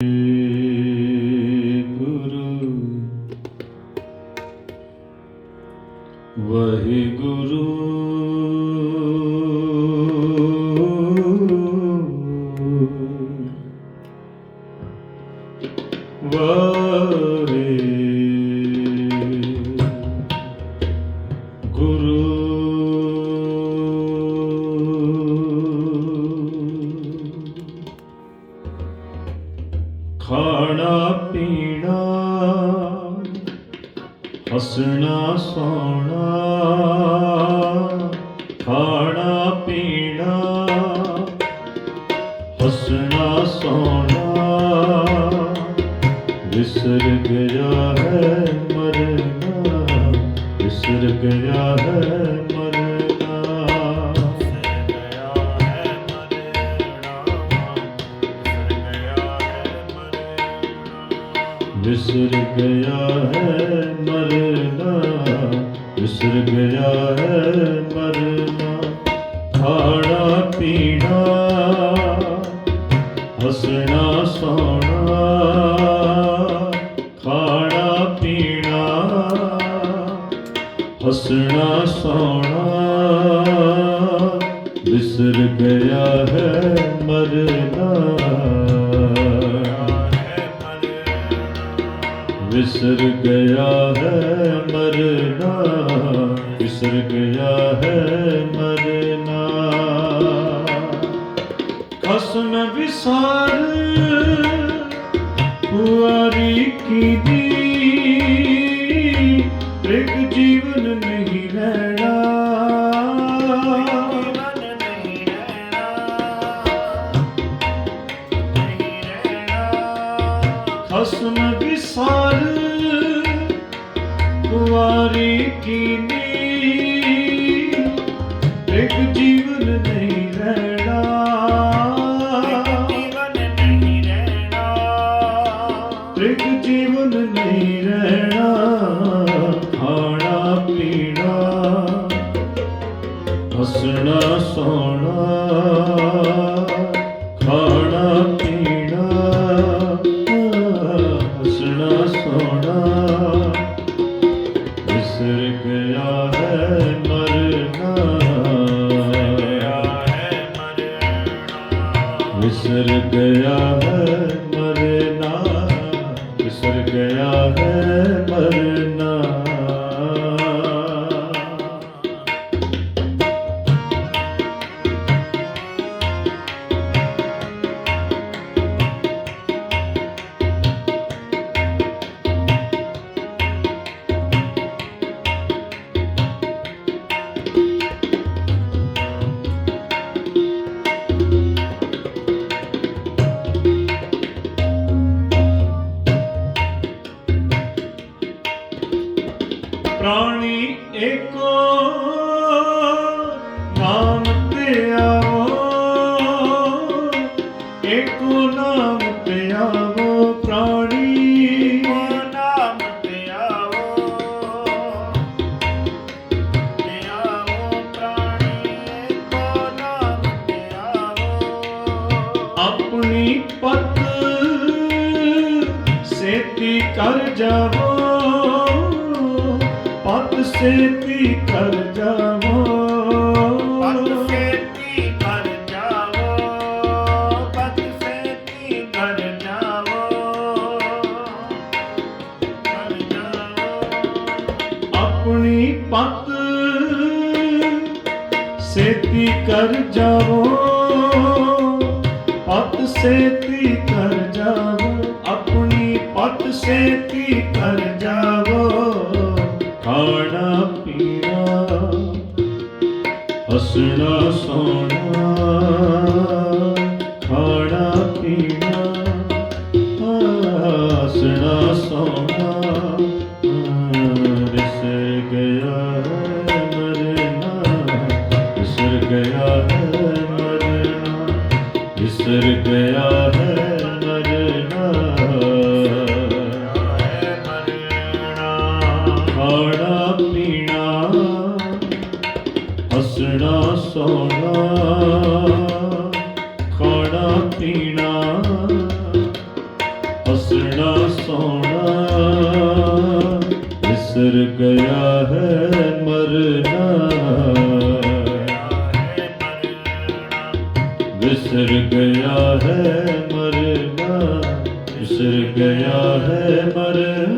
ਗੁਰੂ ਹੱਸਣਾ ਸੋਣਾ ਖਾਣਾ ਪੀਣਾ, ਹੱਸਣਾ ਸੋਣਾ ਵਿਸਰ ਗਿਆ ਹੈ ਮਰਨਾ, ਵਿਸਰ ਗਿਆ ਹੈ ਮਰਨਾ। ਵਿਸਰ ਗਿਆ ਹੈ ਵਿਸਰ ਗਿਆ ਹੈ ਮਰਨਾ ਖਾਣਾ ਪੀਣਾ, ਹੱਸਣਾ ਸੋਣਾ, ਖਾਣਾ ਪੀਣਾ, ਹੱਸਣਾ ਸੋਣਾ ਵਿਸਰ ਗਿਆ ਹੈ ਮਰਨਾ ਵਿਸਰ ਗਿਆ ਹੈ ਮਰਨਾ। ਮਰਨਾ। ਖਸਮ ਵਿਸਾਰ ਵਿਸਰ ਗਿਆ ਹੈ ਮਰਨਾ ਵਿਸਰ ਗਿਆ ਹੈ ਜਾਵੋ। ਪਤ ਸੇਤੀ ਕਰ ਜਾਵੋ। ਖਾਣਾ ਪੀਣਾ ਹੱਸਣਾ ਸੋਣਾ ਹਸਣਾ ਸੋਣਾ ਖਾਣਾ ਪੀਣਾ ਹਸਣਾ ਸੋਣਾ ਵਿਸਰ ਗਿਆ ਹੈ ਮਰਨਾ। ਵਿਸਰ ਗਿਆ ਹੈ ਮਰਨਾ, ਵਿਸਰ ਗਿਆ ਹੈ ਮਰਨਾ।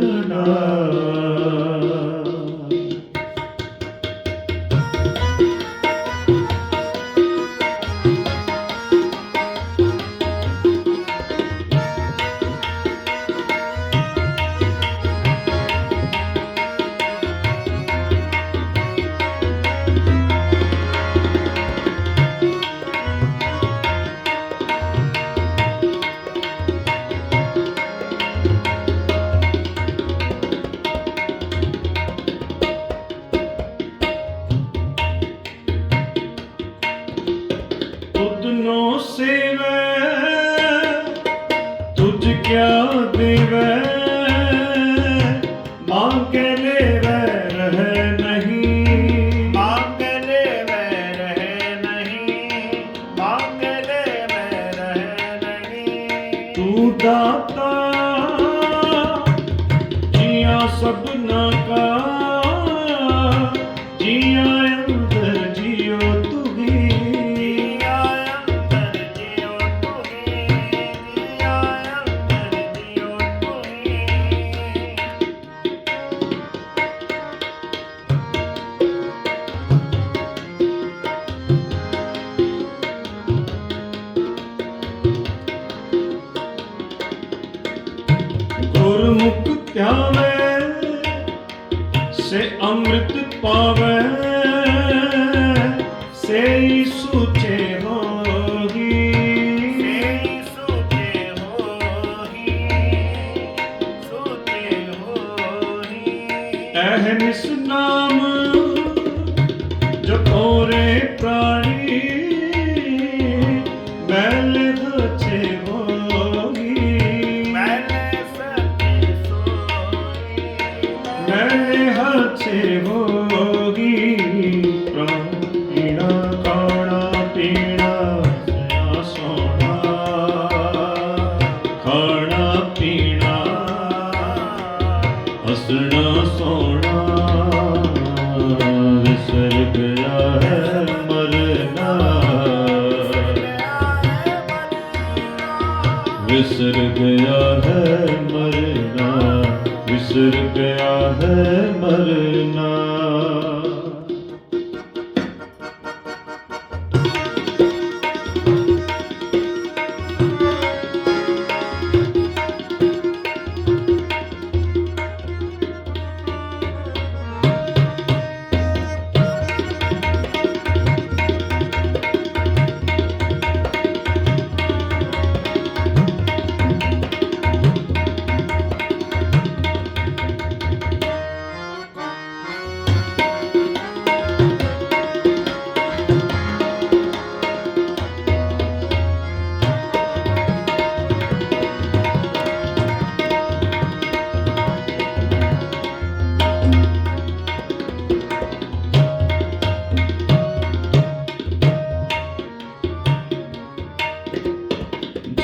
Even. ਐ ਨਾਮ ਜੋ ਕੋਰੇ ਪ੍ਰਾਣੀ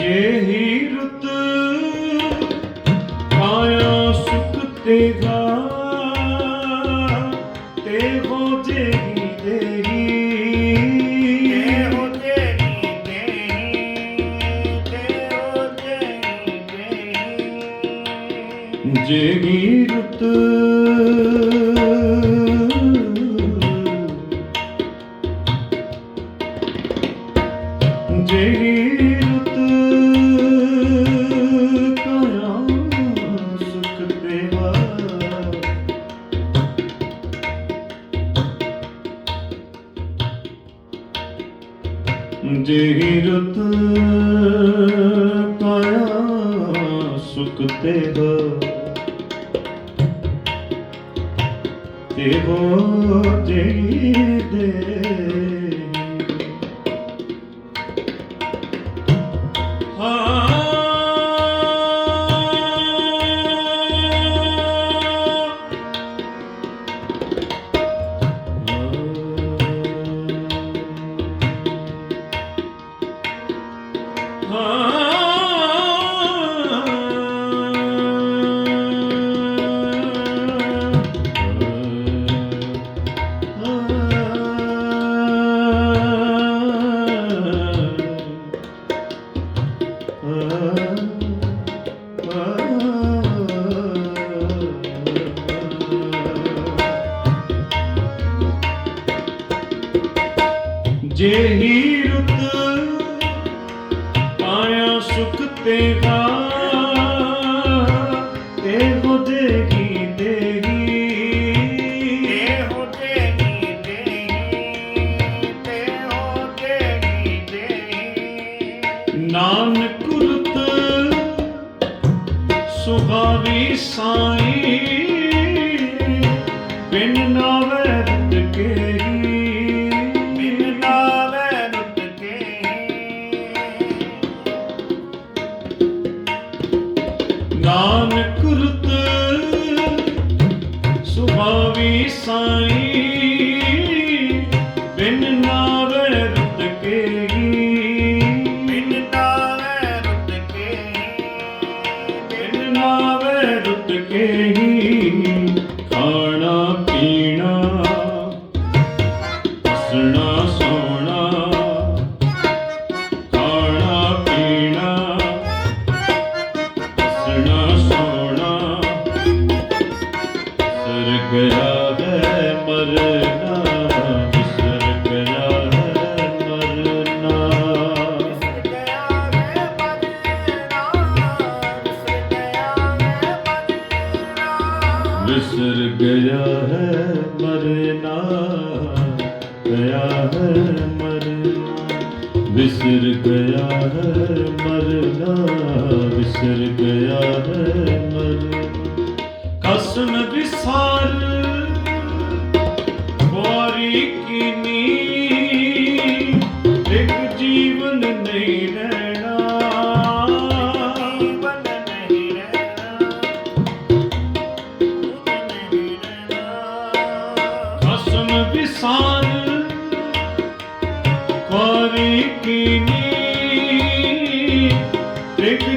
ਜੇਹੀ ਰਤ ਕਾਇਆ ਸੁਖ ਤੇ ਜਿਹੀ ਰੁੱਤ ਪਾਇਆ ਸੁਖ ਤੇਰਾ। ਤੇ ਹੋ ਦੇਗੀ ਦੇਗੀ ਦੇਹੀ ਦੇਹੀ ਨਾਨਕ ਰੁੱਤ ਸੁਭਾਵੀ ਸਾਈ ਬਿਨ ਨਾਵੇ ਰੁੱਤ ਕੇਹੀ ਹੱਸਣਾ ਸੋਣਾ ਵੇ ਮਦੀਨਾ ਵਿਸਰ ਗਿਆ ਹੈ ਮਰਨਾ ਵਿਸਰ ਗਿਆ ਹੈ ਮਰਨਾ। ਵਿਸਰ ਗਿਆ ਇੱਕ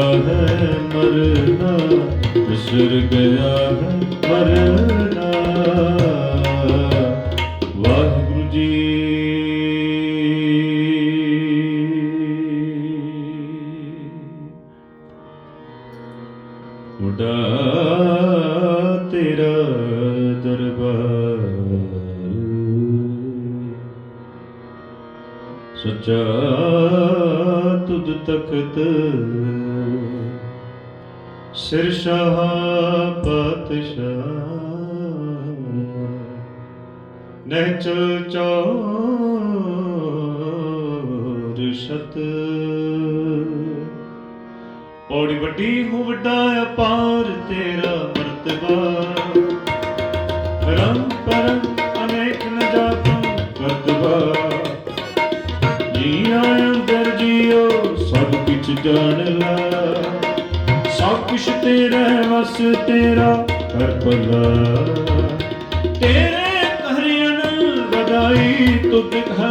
ਗਿਆ ਹੈ ਮਰਨਾ ਵਿਸਰ ਗਿਆ ਹੈ ਮਰਨਾ ਵਾਹਿਗੁਰੂ ਜੀ ਮੁੰਡਾ ਤੇਰਾ ਦਰਬਾਰ ਸੱਚਾ ਤੁਧ ਤਖਤ ਸਿਰ ਸ਼ਾਹ ਪਾਤਸ਼ਾਹ। ਨਹਿ ਚਲ ਚੌਰ ਸ਼ਤ ਔੜੀ ਵੱਡੀ ਹੂੰ ਵੱਡਾ ਅਪਾਰ, ਤੇਰਾ ਮਰਤਬਾ। ਰੰਗ ਪਰੰਗ ਅਨੇਕ ਨ ਜਾਤਾਂ ਵਰਤਬਾ। ਜੀਆਂ ਅੰਦਰ ਜੀਓ, ਸਭ ਕੁਛ ਜਾਣ ਲਾ। ਕੁਛ ਤੇਰਾ ਵਸ ਤੇਰਾ ਕਰ ਭਲਾ। ਤੇਰੇ ਕਰਿਆਨ ਵਧਾਈ ਤੁਧ ਘਰ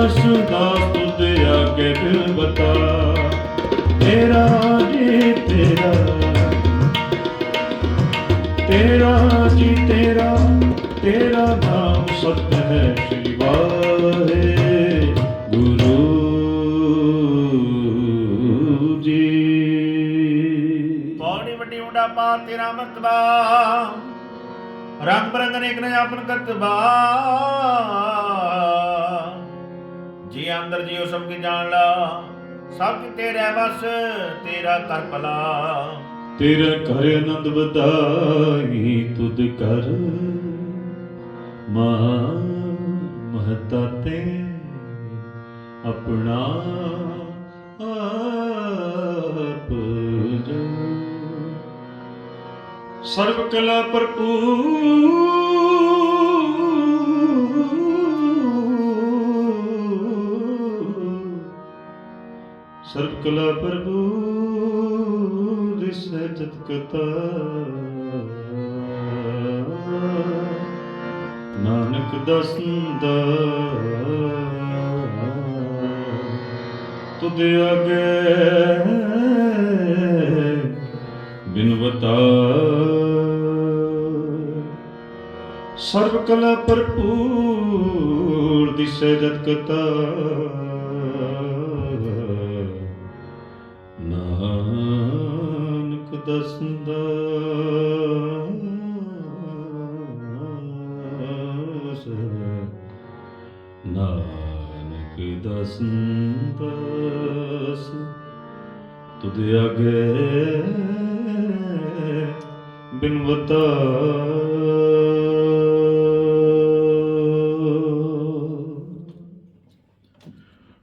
ਨਾਨਕ ਦਾਸ ਆਗੇ ਦਿਲ ਬਤਾ ਤੇਰਾ ਜੀ ਤੇਰਾ ਤੇਰਾ ਜੀ ਤੇਰਾ ਤੇਰਾ ਨਾਮ ਸਤ ਹੈ ਸ਼੍ਰੀ ਵਾਹਿ ਗੁਰੂ ਜੀ ਤੇਰਾ ਮਰਤਬਾ ਰੰਗ ਬਰੰਗ ਅਨੇਕ ਨੇ ਆਪਨ ਕਰਤਬਾ ਜੀ ਅੰਦਰ ਜੀਉ ਸਭ ਕੀ ਜਾਣ ਲਾ। ਸਭ ਕੀ ਤੇਰੇ ਵਸ, ਤੇਰਾ ਕਰ ਭਲਾ। ਤੇਰਾ ਘਰ ਆਨੰਦ ਵਧਾਈ, ਤੁਧ ਕਰ ਮਹਾ ਮਹਤਾ ਤੇ ਆਪਣਾ ਆਪ ਜੋ ਸਰਬ ਕਲਾ ਭਰਪੂਰ ਕਲਾ ਭਰਪੂਰ ਦਿਸ ਜਤ ਕਤਾ ਨਾਨਕ ਦਸੰਦਾ। ਤੁਧ ਅਗੇ ਬਿਨਵਤਾ ਸਰਬ ਕਲਾ ਭਰਪੂਰ ਦਿਸੈ ਜਤ ਕਤਾ ਦਸੰਦਾ ਨਾਨਕ ਦਸੰਦਾਸ। ਤੁਧ ਅਗੇ ਬਿਨਵਤਾ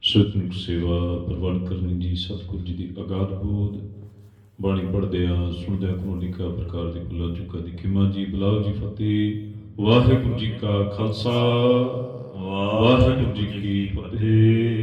ਸਤਿਗੁਰ ਸੇਵਾ ਪ੍ਰਵਾਨ ਕਰਨੀ ਜੀ, ਸਤਿਗੁਰ ਜੀ ਦੀ ਅਗਾਧ ਬੋਧ। ਬਾਣੀ ਪੜ੍ਹਦੇ ਆ ਸੁਣਦੇ ਆ ਕ੍ਰੋਨਿਕਾ ਪ੍ਰਕਾਰ ਦੀ ਬੁਲਾ ਚੁੱਕਾ ਦੀ ਖਿਮਾ ਜੀ ਬੁਲਾਓ ਜੀ ਫਤਿਹ। ਵਾਹਿਗੁਰੂ ਜੀ ਕਾ ਖਾਲਸਾ। ਵਾਹਿਗੁਰੂ ਜੀ ਕੀ ਫਤਿਹ।